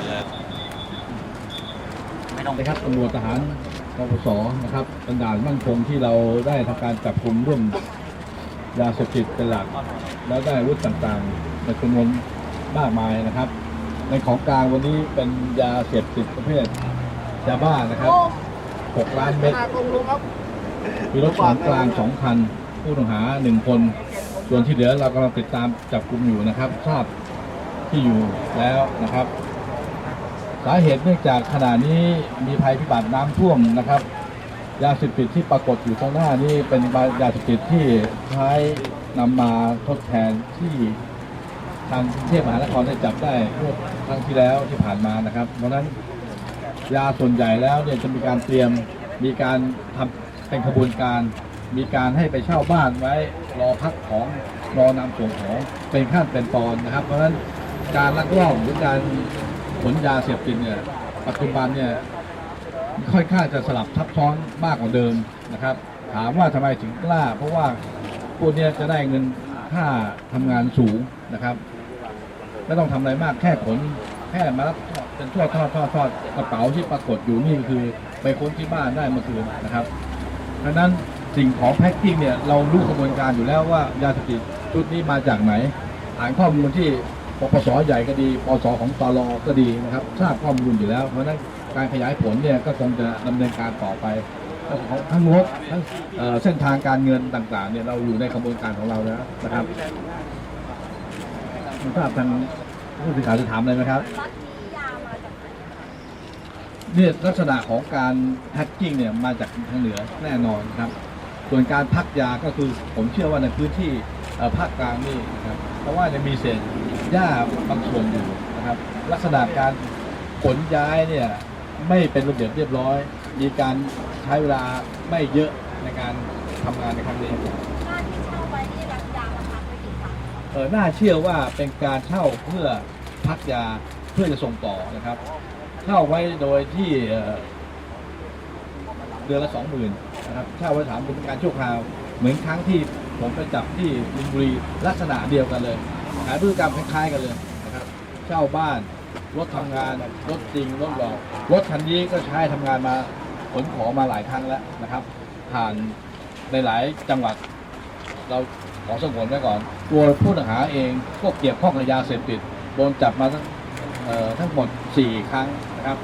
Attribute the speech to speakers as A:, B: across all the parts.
A: ดเลย
B: ไม่ต้อง
C: นะครับตำรวจทหารปปสนะครับเป็นด่านมั่นคงที่เราได้ทำการจับกลุ่มเรื่องยาเสพติดเป็นหลัก แล้วได้อาวุธต่างๆในจำนวนมากมายนะครับ ในของกลางวันนี้เป็นยาเสพติดประเภทยาบ้านะครับ6ล้านเม็ดมีรถของกลางสองคันผู้ต้องหาหนึ่งคน ส่วนที่เหลือเรากำลังติดตามจับกลุ่มอยู่นะครับ ทราบที่อยู่แล้วนะครับ สาเหตุเนื่องจากขณะนี้มีภัยพิบัติน้ำท่วมนะครับ ยาเสพติดที่ปรากฏอยู่ตรงหน้านี่เป็นยาเสพติดที่ใช้นำมาทดแทนที่ทางกรุงเทพมหานครได้จับได้เมื่อครั้งที่แล้วที่ผ่านมานะครับ เพราะนั้นยาส่วนใหญ่แล้วเนี่ยจะมีการเตรียมมีการทำเป็นขบวนการ มีการให้ไปเช่าบ้านไว้รอพักของรอนำส่งของเป็นขั้นเป็นตอนนะครับ เพราะฉะนั้นการลักลอบหรือการ ขนยาเสพติดเนี่ยปัจจุบันเนี่ยค่อนข้างจะสลับทับซ้อนมากกว่าเดิมนะครับ ถามว่าทำไมถึงกล้า เพราะว่าพวกเนี้ยจะได้เงินค่าทำงานสูงนะครับไม่ต้องทำอะไรมากแค่ขนแค่มารับเป็นทอดทอดทอดทอดกระเป๋าที่ปรากฏอยู่นี่คือไปค้นที่บ้านได้เมื่อคืนนะครับดังนั้นสิ่งของแพ็คกิ้งเนี่ยเรารู้กระบวนการอยู่แล้วว่ายาเสพติดชุดนี้มาจากไหน ฐานข้อมูลที่ ปปสใหญ่ก็ดีปสของตลก็ดีนะครับทราบข้อมูลอยู่แล้ว เพราะนั้นการขยายผลเนี่ยก็คงจะดำเนินการต่อไปของทั้งงบทั้งเส้นทางการเงินต่างๆเนี่ยเราอยู่ในกระบวนการของเราแล้วนะครับทราบทางผู้สื่อข่าวจะถามอะไรไหมครับเนี่ยลักษณะของการแพ็กกิ้งเนี่ยมาจากทางเหนือแน่นอนครับ ส่วนการพักยาก็คือผมเชื่อว่าในพื้นที่ภาคกลางนี่นะครับเพราะว่าจะมีเศษ หญ้าบางส่วนอยู่นะครับ ลักษณะการขนย้ายเนี่ยไม่เป็นระเบียบเรียบร้อย มีการใช้เวลาไม่เยอะในการทำงานในครั้งนี้
D: บ้านที่เช่าไว้นี่รับยามาพักไว้กี่ครั้งคะ
C: เออน่าเชื่อว่าเป็นการเช่าเพื่อพักยาเพื่อจะส่งต่อนะครับเช่าไว้โดยที่เอ่อเดือนละสองหมื่นนะครับเช่าไว้ถามเป็นการชั่วคราว เหมือนครั้งที่ผมไปจับที่มินบุรีลักษณะเดียวกันเลย ขายพฤติกรรมคล้ายๆกันเลยนะครับเช่าบ้านรถทำงานรถจริงรถหลอกรถคันนี้ก็ใช้ทำงานมาขนของมาหลายครั้งแล้วนะครับ ผ่านในหลายจังหวัด เราขอสงวนไว้ก่อน ตัวผู้ต้องหาเองก็เกี่ยวข้องกับยาเสพติดโดนจับมาทั้งเอ่อทั้งหมด 4 ครั้งนะครับ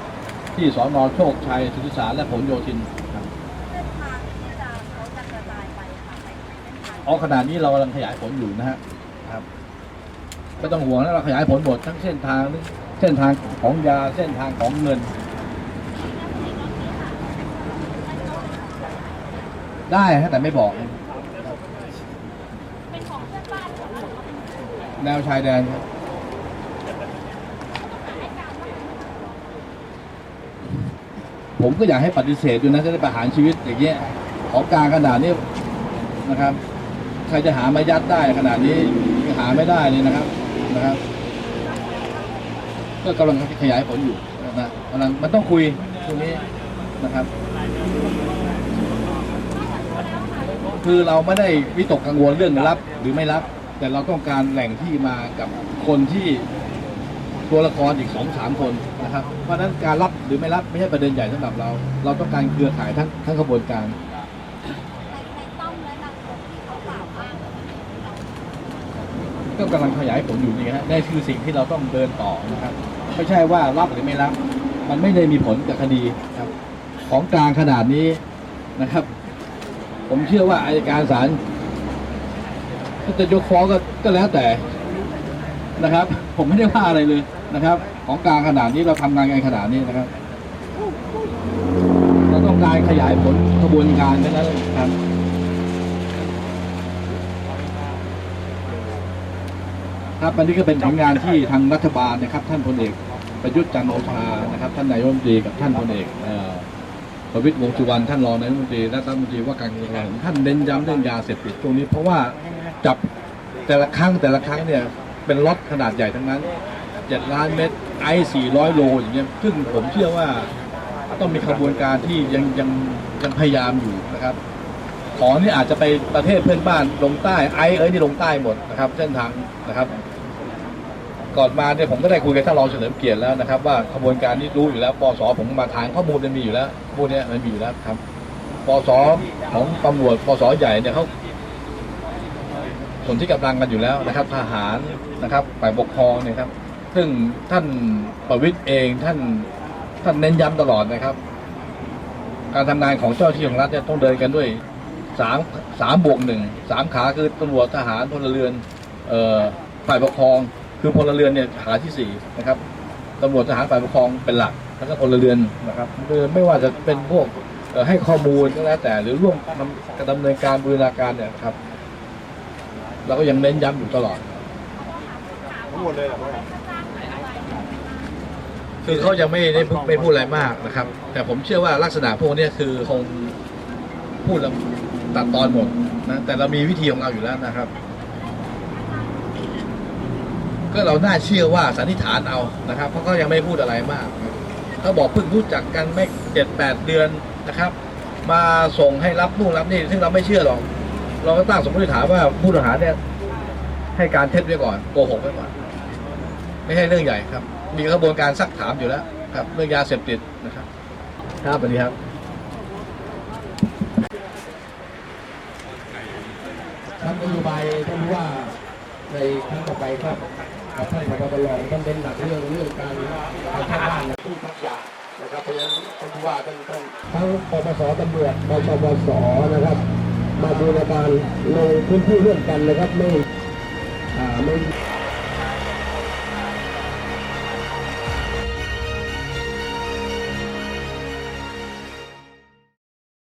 C: ที่สอนอโชคชัยสุทธิสารและผลโยธินครับ
D: เส้นทางที่จะเขาจะกระจายไปอะค่ะไปเส้นทาง
C: อ๋อขณะนี้เรากำลังขยายผลอยู่นะฮะครับ ไม่ต้องห่วงนะเราขยายผลหมดทั้งเส้นทางเส้นทางของยาเส้นทางของเงิน ได้ฮะแต่ไม่บอก แนวชายแดนครับผมก็อยากให้ปฏิเสธอยู่นะจะได้ประหารชีวิตอย่างเงี้ยของกลางขนาดนี้นะครับ ใครจะหามายัดได้ขนาดนี้หาไม่ได้เลยนะครับ นะครับก็กำลังขยายผลอยู่นะกำลังมันต้องคุยตรงนี้นะครับ คือเราไม่ได้วิตกกังวลเรื่องรับ หรือไม่รับ แต่เราต้องการแหล่งที่มากับคนที่ตัวละครอีกสองสามคนนะครับ เพราะฉะนั้นการรับหรือไม่รับไม่ใช่ประเด็นใหญ่สำหรับเรา เราต้องการเครือข่ายทั้งทั้งขบวนการ
D: ในในต้อมและนางคนที่เขากล่าวอ้างอะเรา
C: ก็กำลังขยายผลอยู่นี่ฮะนี่คือสิ่งที่เราต้องเดินต่อนะครับไม่ใช่ว่ารับหรือไม่รับ มันไม่ได้มีผลกับคดีครับ ของกลางขนาดนี้นะครับ ผมเชื่อว่าอายการศาลจะยกฟ้องก็ก็แล้วแต่นะครับ ผมไม่ได้ว่าอะไรเลยนะครับ ของกลางขนาดนี้เราทำงานกันขนาดนี้นะครับ เราต้องการขยายผลกระบวนการนั้นเองครับ ครับอันนี้ก็เป็นผลงานที่ทางรัฐบาลนะครับ ท่านพลเอกประยุทธ์จันทร์โอชานะครับ ท่านนายกรัฐมนตรีกับท่านพลเอกประวิตรวงสุวรรณท่านรองนายกรัฐมนตรีและรัฐมนตรีว่าการกระทรวงท่านเน้นย้ำเรื่องยาเสพติดตรงนี้ เพราะว่าจับแต่ละครั้งแต่ละครั้งเนี่ยเป็นล็อตขนาดใหญ่ทั้งนั้นเจ็ดล้านเม็ดไอซ์สี่ร้อยโลอย่างเงี้ยซึ่งผมเชื่อว่าต้องมีขบวนการที่ยังยังยังพยายามอยู่นะครับของนี่อาจจะไปประเทศเพื่อนบ้านลงใต้ไอเอ้ยนี่ลงใต้หมดนะครับ เส้นทางนะครับ ก่อนมาเนี่ยผมก็ได้คุยกับท่านรองเฉลิมเกียรติแล้วนะครับ ว่าขบวนการนี้รู้อยู่แล้วปสผมมาทางข้อมูลมันมีอยู่แล้วพวกนี้มันมีอยู่แล้วครับปสของตำรวจปสใหญ่เนี่ยเขาส่วนที่กำลังกันอยู่แล้วนะครับ ทหารนะครับฝ่ายปกครองเนี่ยครับ ซึ่งท่านประวิตยเองท่านท่านเน้นย้ำตลอดนะครับ การทำงานของเจ้าหน้าที่ของรัฐเนี่ยต้องเดินกันด้วยสามสามบวกหนึ่งสามขาคือตำรวจทหารพลเรือนเอ่อฝ่ายปกครอง คือพลเรือนเนี่ยขาที่สี่นะครับตำรวจทหารฝ่ายปกครองเป็นหลัก แล้วก็พลเรือนนะครับคือไม่ว่าจะเป็นพวกให้ข้อมูลก็แล้วแต่หรือร่วมดำดำเนินการบูรณาการเนี่ยครับเราก็ยังเน้นย้ำอยู่ตลอด
A: ทั้งหมดเลยหรอพ่อ
C: คือเขายังไม่ได้ไม่พูดอะไรมากนะครับ แต่ผมเชื่อว่าลักษณะพวกนี้คือคงพูดแล้วตัดตอนหมดนะแต่เรามีวิธีของเราอยู่แล้วนะครับ ก็เราน่าเชื่อว่าสันนิษฐานเอานะครับเพราะเขายังไม่พูดอะไรมากเขาบอกเพิ่งรู้จักกันไม่เจ็ดแปดเดือนนะครับ มาส่งให้รับนู่นรับนี่ซึ่งเราไม่เชื่อหรอกเราก็ตั้งสมมติฐานว่าผู้ต้องหาเนี่ยให้การเท็จไว้ก่อนโกหกไว้ก่อนไม่ใช่เรื่องใหญ่ครับ มีกระบวนการซักถามอยู่แล้วครับ เรื่องยาเสพติดนะครับครับสวัสดีครับ
B: ทำนโยบายท่านผู้ว่าในครั้งต่อไปครับ ครับท่านพบตรท่านเน้นหนักเรื่องเรื่องการการเข้าบ้านนะผู้พักยานะครับเพราะฉะนั้นท่านผู้ว่าท่านต้องทั้งปปสตำรวจปชปสนะครับ มาดูในการลงพื้นที่ร่วมกันนะครับไม่อ่าไม่